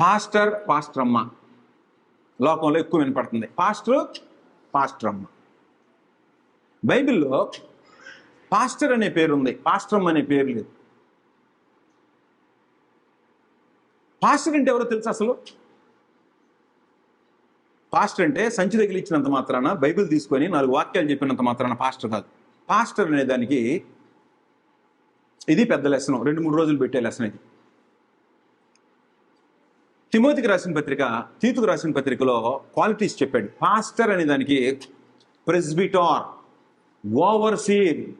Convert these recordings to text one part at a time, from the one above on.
Pastor pastor అమ్మ లోకంలో ఎక్కువ వినపడుతుంది. పాస్టర్ పాస్టర్ అమ్మ బైబిల్లో పాస్టర్ అనే పేరు ఉంది. అనే పేరు లేదు. పాస్టర్ అంటే ఎవరో తెలుసు అసలు? పాస్టర్ అంటే సంచి తగిలిచ్చినంత మాత్రాన బైబిల్ తీసుకొని నాలుగు వాక్యాలు చెప్పినంత మాత్రాన పాస్టర్ కాదు. పాస్టర్ అనే దానికి ఇది పెద్ద లెసనం. రెండు మూడు రోజులు పెట్టే లెసన్ ఇది. తిమోతికి రాసిన పత్రిక తీతుకు రాసిన పత్రికలో క్వాలిటీస్ చెప్పాడు. పాస్టర్ అనే దానికి presbyter overseer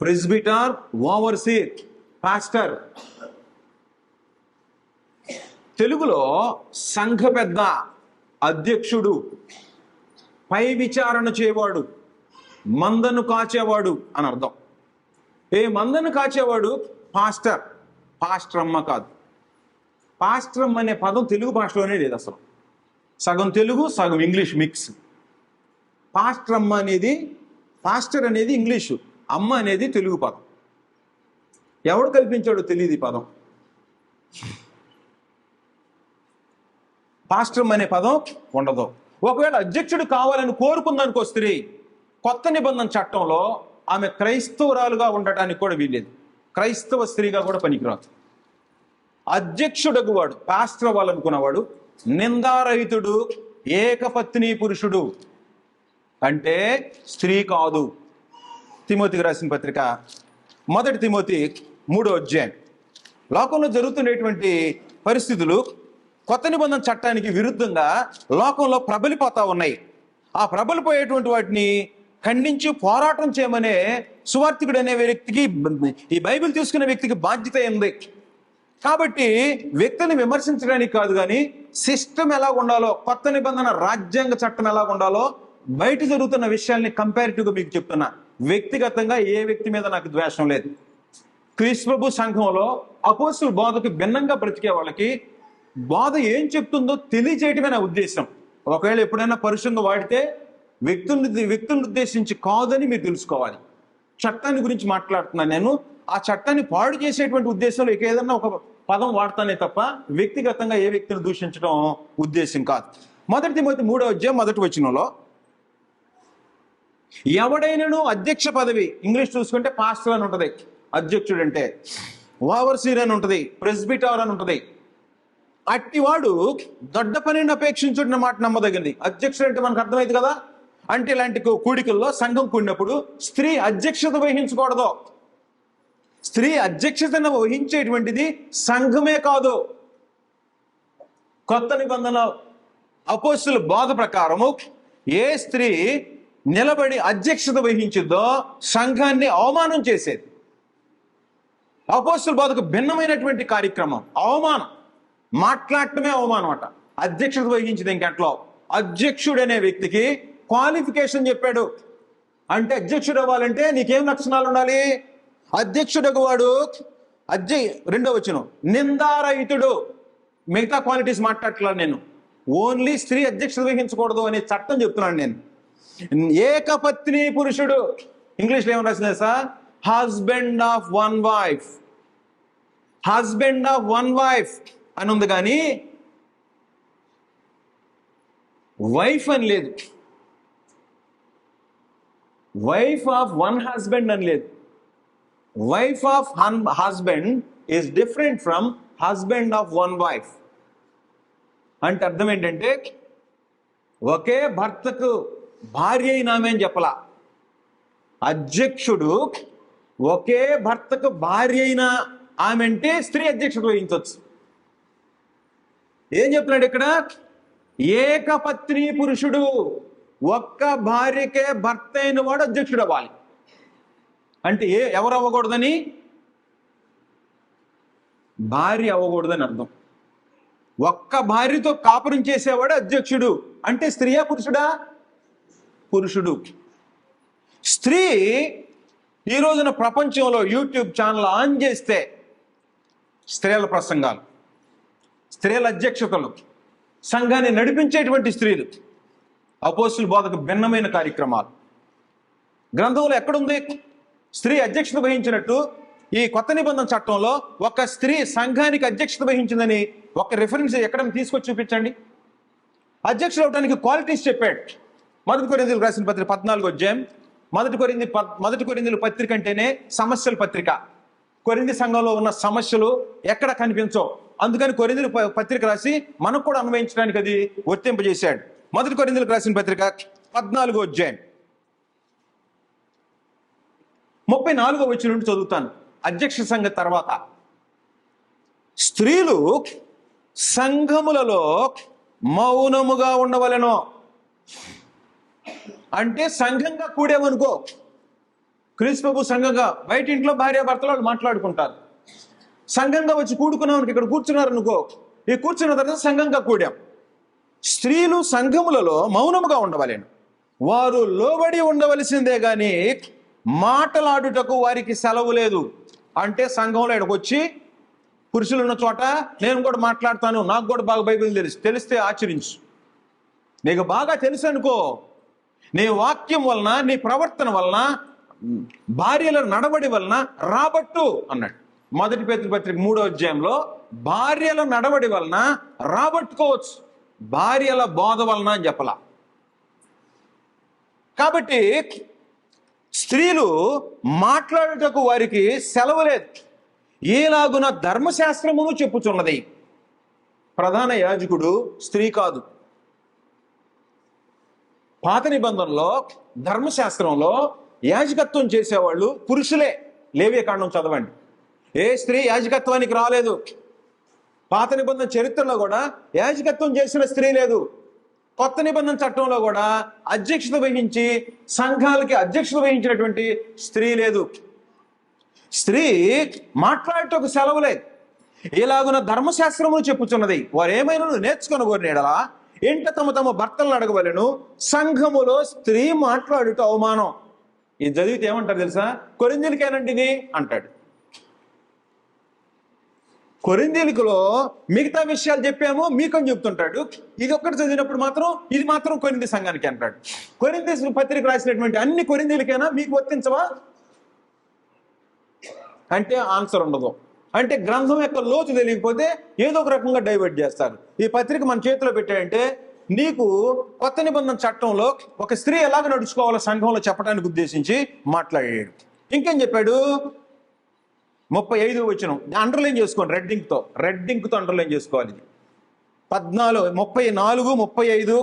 presbyter overseer pastor తెలుగులో సంఘ పెద్ద అధ్యక్షుడు పై విచారణ చేయవాడు మందను కాచేవాడు అని అర్థం. ఏ మందను కాచేవాడు? పాస్టర్ పాస్టర్ అమ్మ కాదు. పాస్ట్రమ్ అనే పదం తెలుగు భాషలోనే లేదు అసలు. సగం తెలుగు సగం ఇంగ్లీష్ మిక్స్. పాస్టర్మ్మా అనేది పాస్టర్ అనేది ఇంగ్లీషు అమ్మ అనేది తెలుగు పదం. ఎవడు కల్పించాడో తెలియదు ఈ పదం. పాస్ట్రమ్ అనే పదం ఉండదు. ఒకవేళ అధ్యక్షుడు కావాలని కోరుకుందానికి స్త్రీ కొత్త నిబంధన చట్టంలో ఆమె క్రైస్తవురాలుగా ఉండటానికి కూడా వీల్లేదు. క్రైస్తవ స్త్రీగా కూడా పనికిరాదు. అధ్యక్షుడగు వాడు పాస్టర్ అవ్వాలనుకున్నవాడు నిందారహితుడు ఏకపత్ని పురుషుడు. అంటే స్త్రీ కాదు. తిమోతికి రాసిన పత్రిక మొదటి తిమోతి మూడో అధ్యాయం. లోకంలో జరుగుతున్నటువంటి పరిస్థితులు కొత్త నిబంధన చట్టానికి విరుద్ధంగా లోకంలో ప్రబలిపోతా ఉన్నాయి. ఆ ప్రబలిపోయేటువంటి వాటిని ఖండించి పోరాటం చేయమనే సువార్థికుడు అనే వ్యక్తికి ఈ బైబిల్ తీసుకునే వ్యక్తికి బాధ్యత ఉంది. కాబట్టి వ్యక్తిని విమర్శించడానికి కాదు కానీ సిస్టమ్ ఎలా ఉండాలో కొత్త నిబంధన రాజ్యాంగ చట్టం ఎలా ఉండాలో బయట జరుగుతున్న విషయాల్ని కంపారిటివ్గా మీకు చెప్తున్నా. వ్యక్తిగతంగా ఏ వ్యక్తి మీద నాకు ద్వేషం లేదు. క్రీస్ప్రభు సంఘంలో అపోసులు బోధకు భిన్నంగా బ్రతికే వాళ్ళకి బోధ ఏం చెప్తుందో తెలియజేయటమే నా ఉద్దేశం. ఒకవేళ ఎప్పుడైనా పరుషంగా వాడితే వ్యక్తుల్ని వ్యక్తులను ఉద్దేశించి కాదని మీరు తెలుసుకోవాలి. చట్టాన్ని గురించి మాట్లాడుతున్నాను నేను. ఆ చట్టాన్ని పాడు చేసేటువంటి ఉద్దేశంలో ఇక ఏదన్నా ఒక పదం వాడతానే తప్ప వ్యక్తిగతంగా ఏ వ్యక్తిని దూషించడం ఉద్దేశం కాదు. మొదటి తిమోతి మూడో అధ్యాయం మొదటి వచనంలో ఎవడైనాను అధ్యక్ష పదవి ఇంగ్లీష్ చూసుకుంటే పాస్టర్ అని ఉంటుంది. అధ్యక్షుడు అంటే ఓవర్సీర్ అని ఉంటుంది. ప్రెస్బిటార్ అని ఉంటుంది. అట్టివాడు దొడ్డ పనిని అపేక్షించుడిన మాట నమ్మదగింది. అధ్యక్షుడు అంటే మనకు అర్థమైంది కదా? అంటే ఇలాంటి కూడికల్లో సంఘం కూడినప్పుడు స్త్రీ అధ్యక్షత వహించకూడదు. స్త్రీ అధ్యక్షతను వహించేటువంటిది సంఘమే కాదు. కొత్త నిబంధన అపోస్తుల బోధ ప్రకారము ఏ స్త్రీ నిలబడి అధ్యక్షత వహించిద్దో సంఘాన్ని అవమానం చేసేది. అపోస్తుల బోధకు భిన్నమైనటువంటి కార్యక్రమం అవమానం మాట్లాడటమే అవమానం అట. అధ్యక్షత వహించింది ఇంకెట్లో అధ్యక్షుడు అనే వ్యక్తికి క్వాలిఫికేషన్ చెప్పాడు. అంటే అధ్యక్షుడు అవ్వాలంటే నీకేం లక్షణాలు ఉండాలి అధ్యక్షుడు వాడు అధ్య రెండో వచ్చును నిందారహితుడు. మిగతా క్వాలిటీస్ మాట్లాడట్లా నేను. ఓన్లీ స్త్రీ అధ్యక్షత వహించకూడదు అనే చట్టం చెప్తున్నాను నేను. ఏకపత్ని పురుషుడు. ఇంగ్లీష్లో ఏమని రాసింది sir husband of one wife husband of one wife అని ఉంది కానీ వైఫ్ అని లేదు. వైఫ్ ఆఫ్ వన్ హస్బెండ్ అని లేదు. Wife of husband is different from husband of one wife అంటే అర్థం ఏంటంటే ఒకే భర్తకు భార్య అయిన ఆమె అని చెప్పలా. అధ్యక్షుడు ఒకే భర్తకు భార్య అయిన ఆమె అంటే స్త్రీ అధ్యక్షుడు వహించవచ్చు ఏం చెప్తున్నాడు ఇక్కడ? ఏకపత్ని పురుషుడు ఒక్క భార్యకే భర్త అయిన వాడు అధ్యక్షుడు అవ్వాలి. అంటే ఏ ఎవరు అవ్వకూడదని భార్య అవ్వకూడదని అర్థం. ఒక్క భార్యతో కాపురం చేసేవాడు అధ్యక్షుడు. అంటే స్త్రీయా పురుషుడా? పురుషుడు. స్త్రీ ఈ రోజున ప్రపంచంలో యూట్యూబ్ ఛానల్ ఆన్ చేస్తే స్త్రీల ప్రసంగాలు స్త్రీల అధ్యక్షతలు సంఘాన్ని నడిపించేటువంటి స్త్రీలు అపోసులు బోధకు భిన్నమైన కార్యక్రమాలు. గ్రంథంలో ఎక్కడుంది స్త్రీ అధ్యక్షత వహించినట్టు ఈ కొత్త నిబంధన చట్టంలో ఒక స్త్రీ సంఘానికి అధ్యక్షత వహించిందని ఒక రిఫరెన్స్ ఎక్కడ తీసుకొచ్చి చూపించండి. అధ్యక్షులు అవడానికి క్వాలిటీస్ చెప్పాడు. మొదటి కొరిందులు రాసిన పత్రిక పద్నాలుగు అధ్యాయం. మొదటి కొరింది పద్- మొదటి కొరిందులు పత్రిక అంటేనే సమస్యల పత్రిక. కొరింది సంఘంలో ఉన్న సమస్యలు ఎక్కడ కనిపించవు. అందుకని కొరిందులు పత్రిక రాసి మనకు కూడా అన్వయించడానికి అది వర్తింపజేశాడు. మొదటి కొరిందులకు రాసిన పత్రిక పద్నాలుగో అధ్యాయం. ముప్పై నాలుగో వచ్చిన నుండి చదువుతాను. అధ్యక్ష సంఘ తర్వాత. స్త్రీలు సంఘములలో మౌనముగా ఉండవలెనో. అంటే సంఘంగా కూడేమనుకో క్రీస్తు సంఘంగా బయట ఇంట్లో భార్య భర్తలు వాళ్ళు మాట్లాడుకుంటారు. సంఘంగా వచ్చి కూడుకున్నాం ఇక్కడ కూర్చున్నారు అనుకో ఈ కూర్చున్న తర్వాత సంఘంగా కూడాం. స్త్రీలు సంఘములలో మౌనముగా ఉండవలేను. వారు లోబడి ఉండవలసిందే కానీ మాటలాడుటకు వారికి సెలవు లేదు. అంటే సంఘంలో ఇక్కడికి వచ్చి పురుషులు ఉన్న చోట నేను కూడా మాట్లాడతాను నాకు కూడా బాగా బైబిల్ తెలుసు తెలిస్తే ఆచరించు. నీకు బాగా తెలుసు అనుకో. నీ వాక్యం వలన నీ ప్రవర్తన వలన భార్యల నడవడి వలన రాబట్టు అన్నాడు. మొదటి పేతురు పత్రిక మూడో అధ్యాయంలో భార్యల నడవడి వలన రాబట్టుకోవచ్చు. భార్యల బోధ వలన అని చెప్పలా. కాబట్టి స్త్రీలు మాట్లాడుటకు వారికి సెలవు లేదు. ఏలాగున ధర్మశాస్త్రమును చెప్పుచున్నది. ప్రధాన యాజకుడు స్త్రీ కాదు. పాత నిబంధనలో ధర్మశాస్త్రంలో యాజకత్వం చేసేవాళ్ళు పురుషులే. లేవే కాండం చదవండి. ఏ స్త్రీ యాజకత్వానికి రాలేదు. పాత నిబంధన చరిత్రలో కూడా యాజకత్వం చేసిన స్త్రీ లేదు. కొత్త నిబంధన చట్టంలో కూడా అధ్యక్షత వహించి సంఘాలకి అధ్యక్షత వహించినటువంటి స్త్రీ లేదు. స్త్రీ మాట్లాడటకు సెలవు లేదు. ఇలాగున ధర్మశాస్త్రములు చెప్పుచున్నది. వారు ఏమైనా నేర్చుకొని కోరినలా ఇంట తమ తమ భర్తలను అడగవలను సంఘములో స్త్రీ మాట్లాడుట అవమానం. ఇది చదివితే ఏమంటారు తెలుసా? కొరిందులకేనండి ఇది అంటాడు. కొరిందీలికలో మిగతా విషయాలు చెప్పాము మీకని చెప్తుంటాడు. ఇది ఒక్కటి చదివినప్పుడు మాత్రం ఇది మాత్రం కొరింది సంఘానికి అంటాడు. కొరింది పత్రిక రాసినటువంటి అన్ని కొరిందీలకైనా మీకు వర్తించవా? అంటే ఆన్సర్ ఉండదు. అంటే గ్రంథం యొక్క లోతు తెలియకపోతే ఏదో ఒక రకంగా డైవర్ట్ చేస్తారు. ఈ పత్రిక మన చేతిలో పెట్టాడంటే నీకు కొత్త నిబంధన చట్టంలో ఒక స్త్రీ ఎలాగ నడుచుకోవాలో సంఘంలో చెప్పడానికి ఉద్దేశించి మాట్లాడాడు. ఇంకేం చెప్పాడు? ముప్పై ఐదు వచ్చిన. అండర్లైన్ చేసుకోండి రెడ్ ఇంక్తో రెడ్ ఇంక్తో అండర్లైన్ చేసుకోవాలి. ఇది పద్నాలుగు ముప్పై నాలుగు ముప్పై ఐదు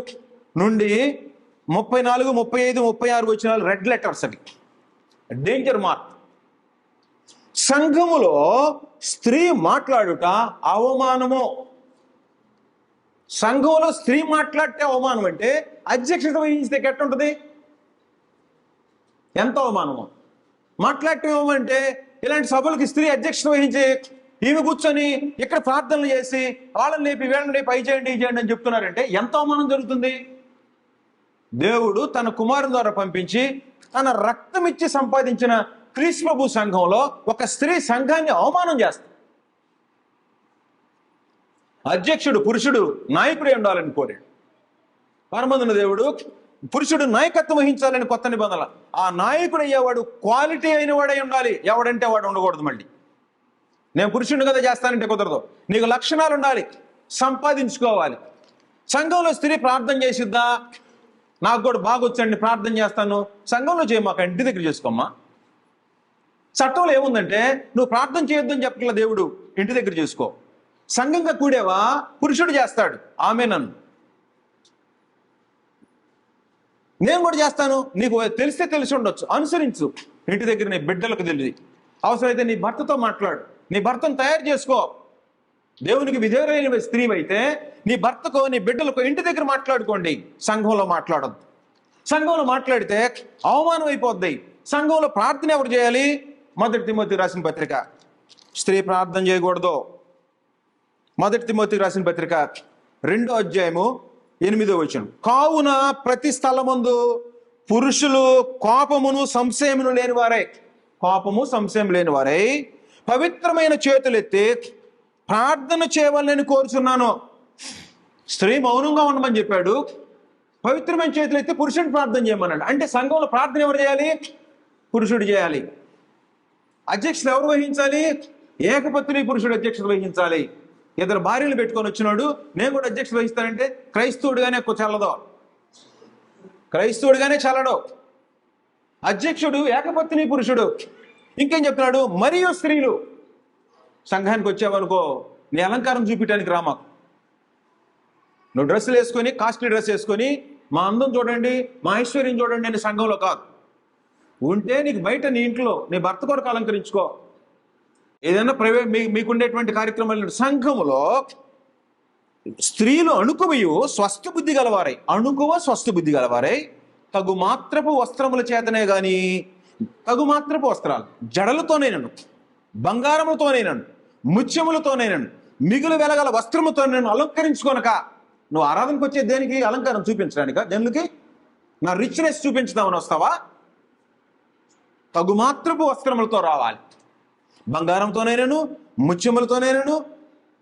నుండి ముప్పై నాలుగు ముప్పై ఐదు ముప్పై ఆరు వచ్చిన రెడ్ లెటర్స్ అవి. డేంజర్ మార్క్ సంఘములో స్త్రీ మాట్లాడుట అవమానము. సంఘంలో స్త్రీ మాట్లాడితే అవమానం అంటే అధ్యక్షత వహించితే ఎట్టుంటది ఎంత అవమానము? మాట్లాడటం ఏమంటే ఇలాంటి సభలకు స్త్రీ అధ్యక్షత వహించి ఈమె కూర్చొని ఇక్కడ ప్రార్థనలు చేసి వాళ్ళని లేపి వీళ్ళని లేపి పై చేయండి చేయండి అని చెప్తున్నారంటే ఎంత అవమానం జరుగుతుంది. దేవుడు తన కుమారుని ద్వారా పంపించి తన రక్తం ఇచ్చి సంపాదించిన క్రీస్తు సంఘంలో ఒక స్త్రీ సంఘాన్ని అవమానం చేస్తుంది అధ్యక్షుడు పురుషుడు నాయకుడే ఉండాలని కోరాడు. పరమందున దేవుడు పురుషుడు నాయకత్వం వహించాలని కొత్త నిబంధనలు ఆ నాయకుడు అయ్యేవాడు క్వాలిటీ అయిన వాడై ఉండాలి. ఎవడంటే వాడు ఉండకూడదు మళ్ళీ. నేను పురుషుడిని కదా చేస్తానంటే కుదరదు. నీకు లక్షణాలు ఉండాలి. సంపాదించుకోవాలి. సంఘంలో స్త్రీ ప్రార్థన చేసిద్దా? నాకు కూడా బాగొచ్చండి ప్రార్థన చేస్తాను. సంఘంలో చేయమాక ఇంటి దగ్గర చేసుకోమ్మా. చట్టంలో ఏముందంటే నువ్వు ప్రార్థన చేయొద్దని చెప్పగల దేవుడు ఇంటి దగ్గర చేసుకో. సంఘంగా కూడేవా? పురుషుడు చేస్తాడు. ఆమె నన్ను నేను కూడా చేస్తాను. నీకు తెలిస్తే తెలిసి ఉండొచ్చు. అనుసరించు. ఇంటి దగ్గర నీ బిడ్డలకు తెలియదు. అవసరమైతే నీ భర్తతో మాట్లాడు. నీ భర్తను తయారు చేసుకో. దేవునికి విధేయులైన స్త్రీ అయితే నీ భర్తకో నీ బిడ్డలకు ఇంటి దగ్గర మాట్లాడుకోండి. సంఘంలో మాట్లాడద్దు. సంఘంలో మాట్లాడితే అవమానం అయిపోద్ది. సంఘంలో ప్రార్థన ఎవరు చేయాలి? మొదటి తిమోతి రాసిన పత్రిక. స్త్రీ ప్రార్థన చేయకూడదు. మొదటి తిమోతి రాసిన పత్రిక. రెండో అధ్యాయము ఎనిమిదో వచనం. కావున ప్రతి స్థలమందు పురుషులు కోపమును సంశయమును లేని వారై కోపము సంశయం లేని వారై పవిత్రమైన చేతులెత్తి ప్రార్థన చేయవాలని కోరుచున్నాను. స్త్రీ మౌనంగా ఉండమని చెప్పాడు. పవిత్రమైన చేతులు ఎత్తి పురుషుడు ప్రార్థన చేయమన్నాడు. అంటే సంఘంలో ప్రార్థన ఎవరు చేయాలి? పురుషుడు చేయాలి. అధ్యక్షుడు ఎవరు వహించాలి? ఏకపత్ని పురుషుడు అధ్యక్షత వహించాలి. ఇద్దరు భార్యలు పెట్టుకొని వచ్చినాడు నేను కూడా అధ్యక్ష వహిస్తానంటే క్రైస్తవుడుగానే ఎక్కువ చల్లదు. క్రైస్తవుడుగానే చల్లడు. అధ్యక్షుడు ఏకపత్ని పురుషుడు. ఇంకేం చెప్తున్నాడు? మరియు స్త్రీలు. సంఘానికి వచ్చావనుకో నీ అలంకారం చూపించడానికి రామా నువ్వు డ్రెస్సులు వేసుకొని కాస్ట్లీ డ్రెస్ వేసుకొని మా అందం చూడండి మా ఐశ్వర్యం చూడండి నేను సంఘంలో కాదు. ఉంటే నీకు బయట నీ ఇంట్లో నీ భర్త కొరకు అలంకరించుకో. ఏదైనా ప్రైవేట్ మీ మీకుండేటువంటి కార్యక్రమాలు సంఘములో స్త్రీలు అణుకువయు స్వస్థ బుద్ధి గలవారై. అణుకువ స్వస్థ బుద్ధి గలవారై. తగు మాత్రపు వస్త్రముల చేతనే గాని తగు మాత్రపు వస్త్రాలు జడలతోనేనను బంగారములతోనైనను ముత్యములతోనేనను మిగులు వెలగల వస్త్రముతో నేను అలంకరించుకోనక నువ్వు ఆరాధనకు వచ్చే దేనికి అలంకారం చూపించడానిక? దేనికి? నా రిచ్నెస్ చూపించుదామని వస్తావా? తగు మాత్రపు వస్త్రములతో రావాలి. బంగారంతోనైనాను ముత్యములతోనైనాను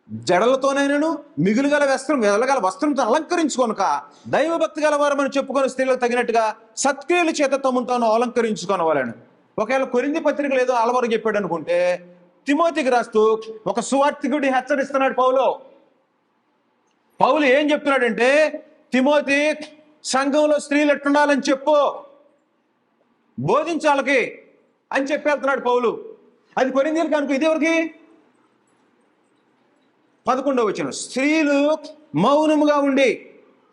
జడలతోనైనాను మిగులు గల వస్త్రం వెలగల వస్త్రంతో అలంకరించుకొనక దైవభక్తి గలవారమని చెప్పుకొని స్త్రీలకు తగినట్టుగా సత్క్రియల చేత తమ్ముతాను అలంకరించుకొనవాలని. ఒకవేళ కొరింది పత్రికలు ఏదో అలవారు చెప్పాడు అనుకుంటే తిమోతికి రాస్తూ ఒక సువార్థికుడి హెచ్చరిస్తున్నాడు పౌలో. పౌలు ఏం చెప్తున్నాడంటే తిమోతి సంఘంలో స్త్రీలు ఎట్టుండాలని చెప్పు బోధించాలకి అని చెప్పి వెళ్తున్నాడు పౌలు. అది కొరిందీలకు అనుకో ఇది ఎవరికి? పదకొండవ వచ్చిన స్త్రీలు మౌనముగా ఉండి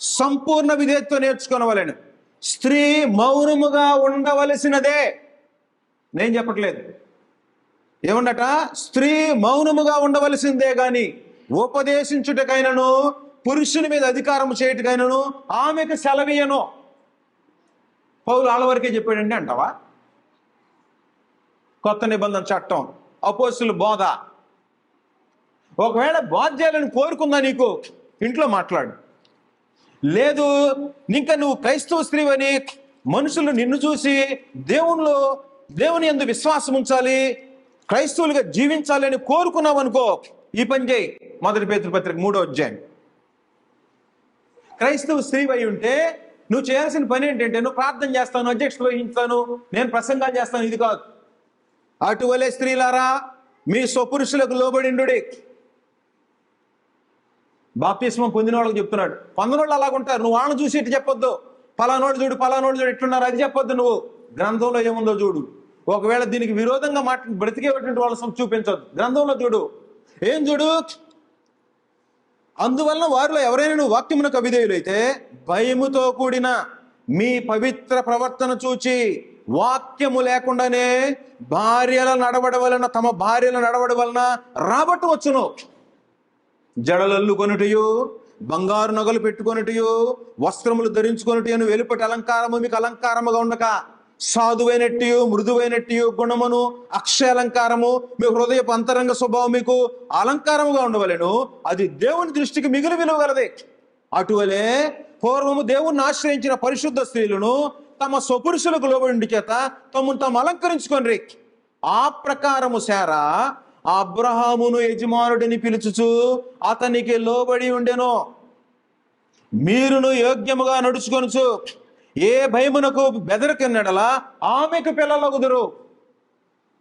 సంపూర్ణ విధేయత్వం నేర్చుకోనవలను. స్త్రీ మౌనముగా ఉండవలసినదే. నేను చెప్పట్లేదు. ఏముండట? స్త్రీ మౌనముగా ఉండవలసిందే గాని ఉపదేశించుటకైనను పురుషుని మీద అధికారం చేయటకైనను ఆమెకు సెలవీయను పౌలు ఆలవరకే వరకే చెప్పాడండి అంటావా? కొత్త నిబంధన చట్టం అపోసులు బోధ. ఒకవేళ బోధ చేయాలని కోరుకుందా నీకు ఇంట్లో మాట్లాడు. లేదు ఇంకా నువ్వు క్రైస్తవ స్త్రీవని మనుషులు నిన్ను చూసి దేవునిలో దేవుని ఎందు విశ్వాసం ఉంచాలి క్రైస్తవులుగా జీవించాలి అని కోరుకున్నావు అనుకో ఈ పని చేయి. మొదటి పేతృపత్రిక మూడో అధ్యాయం. క్రైస్తవ స్త్రీ అయి ఉంటే నువ్వు చేయాల్సిన పని ఏంటంటే నువ్వు ప్రార్థన చేస్తాను అధ్యక్షత వహించాను నేను ప్రసంగాలు చేస్తాను ఇది కాదు. అటువలే స్త్రీలారా మీ స్వపురుషులకు లోబడిండుడి. బాప్తిస్మం పొందిన వాళ్ళకి చెప్తున్నాడు. పొందిన అలాగుంటారు నువ్వు వాళ్ళని చూసి ఇటు చెప్పొద్దు. పలానోడు చూడు పలానోడు చూడు ఎట్లున్నారు అది చెప్పొద్దు నువ్వు. గ్రంథంలో ఏముందో చూడు. ఒకవేళ దీనికి విరోధంగా మాట బ్రతికేటువంటి వాళ్ళ చూపించొద్దు. గ్రంథంలో చూడు. ఏం చూడు? అందువలన వారిలో ఎవరైనా నువ్వు వాక్యమునకు అవిధేయులైతే భయముతో కూడిన మీ పవిత్ర ప్రవర్తన చూచి వాక్యము లేకుండానే భార్యల నడవడ వలన తమ భార్యల నడవడ వలన రాబట్టవచ్చును జడలల్లు కొనుటయు బంగారు నగలు పెట్టుకొనుటయు వస్త్రములు ధరించుకొనుటయు వెలుపటి అలంకారము మీకు అలంకారముగా ఉండక. సాధువైనట్టు మృదువైనట్టు గుణమును అక్షయ అలంకారము మీ హృదయపు అంతరంగ స్వభావం మీకు అలంకారముగా ఉండవలెను. అది దేవుని దృష్టికి మిగిలి విలువగలదే. అటువలే పూర్వము దేవుణ్ణి ఆశ్రయించిన పరిశుద్ధ స్త్రీలను తమ స్వపురుషులకు లోబడి చేత తమను తాము అలంకరించుకొనిరి. ఆ ప్రకారము శారా అబ్రహామును యజమానుడిని పిలుచుచు అతనికి లోబడి ఉండెను. మీరును యోగ్యముగా నడుచుకొనుచు ఏ భయమునకు బెదరకిన్నడలా ఆమెకు పిల్లలగుదురు.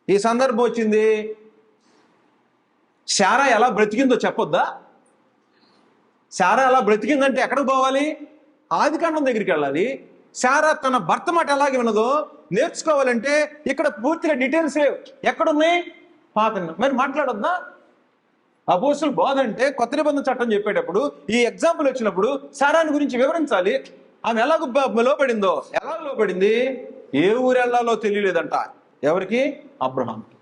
ఈ సందర్భం వచ్చింది. శారా ఎలా బ్రతికిందో చెప్పొద్దా? శారా ఎలా బ్రతికిందంటే ఎక్కడికి పోవాలి? ఆదికాండం దగ్గరికి వెళ్ళాలి. శారా తన భర్త మాట ఎలాగే ఉన్నదో నేర్చుకోవాలంటే ఇక్కడ పూర్తిగా డీటెయిల్స్ లేవు. ఎక్కడున్నాయి? పాత మరి మాట్లాడొద్దా? అపోసులు బోధ అంటే కొత్త నిబంధన చట్టం చెప్పేటప్పుడు ఈ ఎగ్జాంపుల్ వచ్చినప్పుడు సారాన్ని గురించి వివరించాలి. ఆమె ఎలా లోపడిందో ఎలా లోపడింది ఏ ఊరెళ్ళాలో తెలియలేదంట. ఎవరికి? అబ్రహాంకి.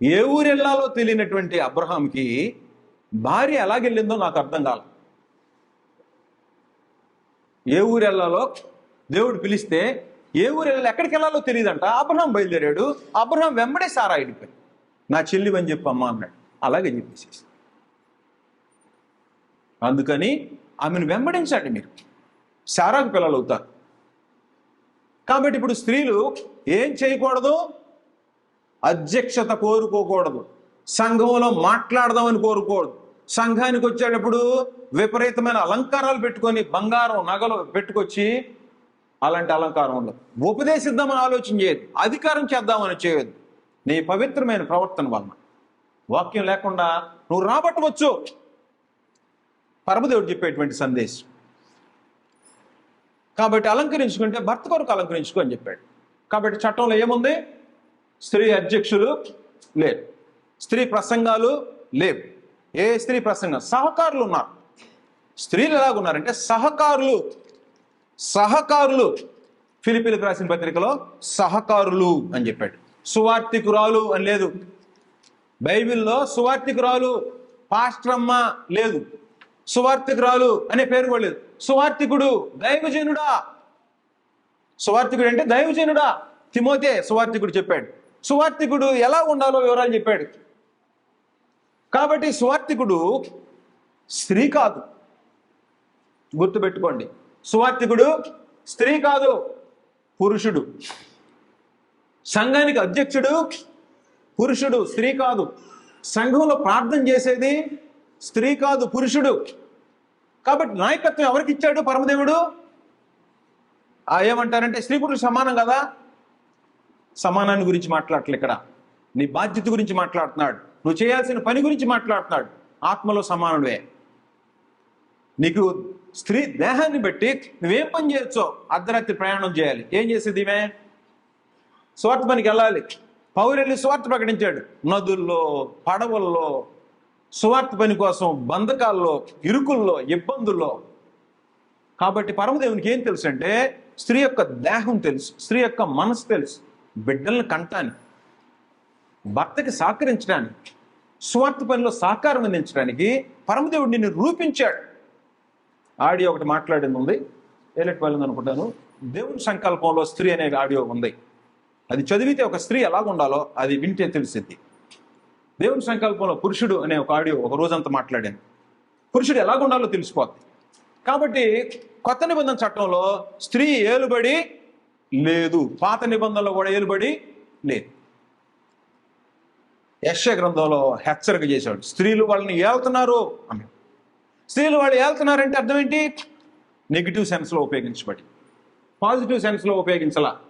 ఏ ఊరెళ్ళాలో తెలియనటువంటి అబ్రహాంకి భార్య ఎలాగెళ్ళిందో నాకు అర్థం కాలేదు ఏ ఊరు వెళ్ళాలో దేవుడు పిలిస్తే ఏ ఊరు వెళ్ళాలి ఎక్కడికి వెళ్ళాలో తెలియదంట. అబ్రహాం బయలుదేరాడు. అబ్రహాం వెంబడే సారా అయిపోయి నా చెల్లి అని చెప్పమ్మా అన్నాడు. అలాగే చెప్పేసి అందుకని ఆమెను వెంబడించండి మీరు. సారాకు పిల్లలు అవుతారు కాబట్టి ఇప్పుడు స్త్రీలు ఏం చేయకూడదు? అధ్యక్షత కోరుకోకూడదు. సంఘంలో మాట్లాడదామని కోరుకోకూడదు. సంఘానికి వచ్చేటప్పుడు విపరీతమైన అలంకారాలు పెట్టుకొని బంగారం నగలు పెట్టుకొచ్చి అలాంటి అలంకారం ఉండదు. ఉపదేశిద్దామని ఆలోచన చేయదు అధికారం చేద్దామని చేయదు నీ పవిత్రమైన ప్రవర్తన వలన. వాక్యం లేకుండా నువ్వు రాబట్టవచ్చు. పరమదేవుడు చెప్పేటువంటి సందేశం. కాబట్టి అలంకరించుకుంటే భర్త కొరకు అలంకరించుకో అని చెప్పాడు. కాబట్టి చట్టంలో ఏముంది? స్త్రీ అధ్యక్షులు లేరు. స్త్రీ ప్రసంగాలు లేవు. ఏ స్త్రీ ప్రసంగం? సహకారులు ఉన్నారు. స్త్రీలు ఎలాగున్నారంటే సహకారులు. సహకారులు. ఫిలిపిలకు రాసిన పత్రికలో సహకారులు అని చెప్పాడు. సువార్థికురాలు అని లేదు. బైబిల్లో సువార్థికురాలు పాస్ట్రమ్మ లేదు. సువార్థికురాలు అనే పేరు కూడా లేదు. సువార్థికుడు దైవజనుడా. సువార్థికుడు అంటే దైవజనుడా. తిమోతే సువార్థికుడు చెప్పాడు. సువార్థికుడు ఎలా ఉండాలో వివరాలు చెప్పాడు. కాబట్టి సువార్థికుడు స్త్రీ కాదు. గుర్తుపెట్టుకోండి. సువార్థికుడు స్త్రీ కాదు పురుషుడు. సంఘానికి అధ్యక్షుడు పురుషుడు స్త్రీ కాదు. సంఘంలో ప్రార్థన చేసేది స్త్రీ కాదు పురుషుడు. కాబట్టి నాయకత్వం ఎవరికి ఇచ్చాడు పరమదేవుడు? ఆ ఏమంటారంటే స్త్రీ పురుషుడు సమానం కదా? సమానాన్ని గురించి మాట్లాడట్లే ఇక్కడ. నీ బాధ్యత గురించి మాట్లాడుతున్నాడు. నువ్వు చేయాల్సిన పని గురించి మాట్లాడుతున్నాడు. ఆత్మలో సమానుడే నీకు స్త్రీ దేహాన్ని బట్టి నువ్వేం పని చేయొచ్చో అర్ధరాత్రి ప్రయాణం చేయాలి. ఏం చేసేది ఈమె? స్వార్థ పనికి వెళ్ళాలి. పౌరెళ్ళి స్వార్థ ప్రకటించాడు. నదుల్లో పడవల్లో స్వార్థ పని కోసం బంధకాల్లో ఇరుకుల్లో ఇబ్బందుల్లో. కాబట్టి పరమదేవునికి ఏం తెలుసు అంటే స్త్రీ యొక్క దేహం తెలుసు స్త్రీ యొక్క మనసు తెలుసు బిడ్డల్ని కంటానికి. భర్తకి సహకరించడానికి స్వార్థ పనిలో సహకారం అందించడానికి పరమదేవుడు నిన్ను రూపించాడు. ఆడియో ఒకటి మాట్లాడింది ఉంది. ఏలెట్ వెళ్ళింది అనుకుంటాను. దేవుని సంకల్పంలో స్త్రీ అనే ఆడియో ఉంది. అది చదివితే ఒక స్త్రీ ఎలాగ ఉండాలో అది వింటే తెలిసిద్ది. దేవుని సంకల్పంలో పురుషుడు అనే ఒక ఆడియో ఒక రోజంతా మాట్లాడాను. పురుషుడు ఎలాగ ఉండాలో తెలిసిపోద్ది. కాబట్టి కొత్త నిబంధన చట్టంలో స్త్రీ ఏలుబడి లేదు. పాత నిబంధనలో కూడా ఏలుబడి లేదు. యశ గ్రంథంలో హెచ్చరిక చేశాడు. స్త్రీలు వాళ్ళని ఏళ్తున్నారు? అని స్త్రీలు వాళ్ళు ఏళ్తున్నారంటే అర్థం ఏంటి? నెగిటివ్ సెన్స్లో ఉపయోగించబడి పాజిటివ్ సెన్స్లో ఉపయోగించలా.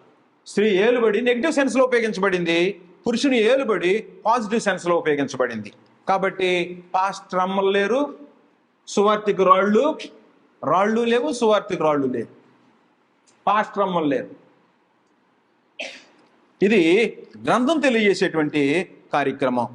స్త్రీ ఏలుబడి నెగిటివ్ సెన్స్లో ఉపయోగించబడింది. పురుషుని ఏలుబడి పాజిటివ్ సెన్స్లో ఉపయోగించబడింది. కాబట్టి పాస్టర్ అమ్మలు లేరు సువార్థిక రాళ్ళు రాళ్ళు లేవు సువార్థికు రాళ్ళు లేవు. పాస్టర్ అమ్మలు లేరు. ఇది గ్రంథం తెలియజేసేటువంటి కార్యక్రమం.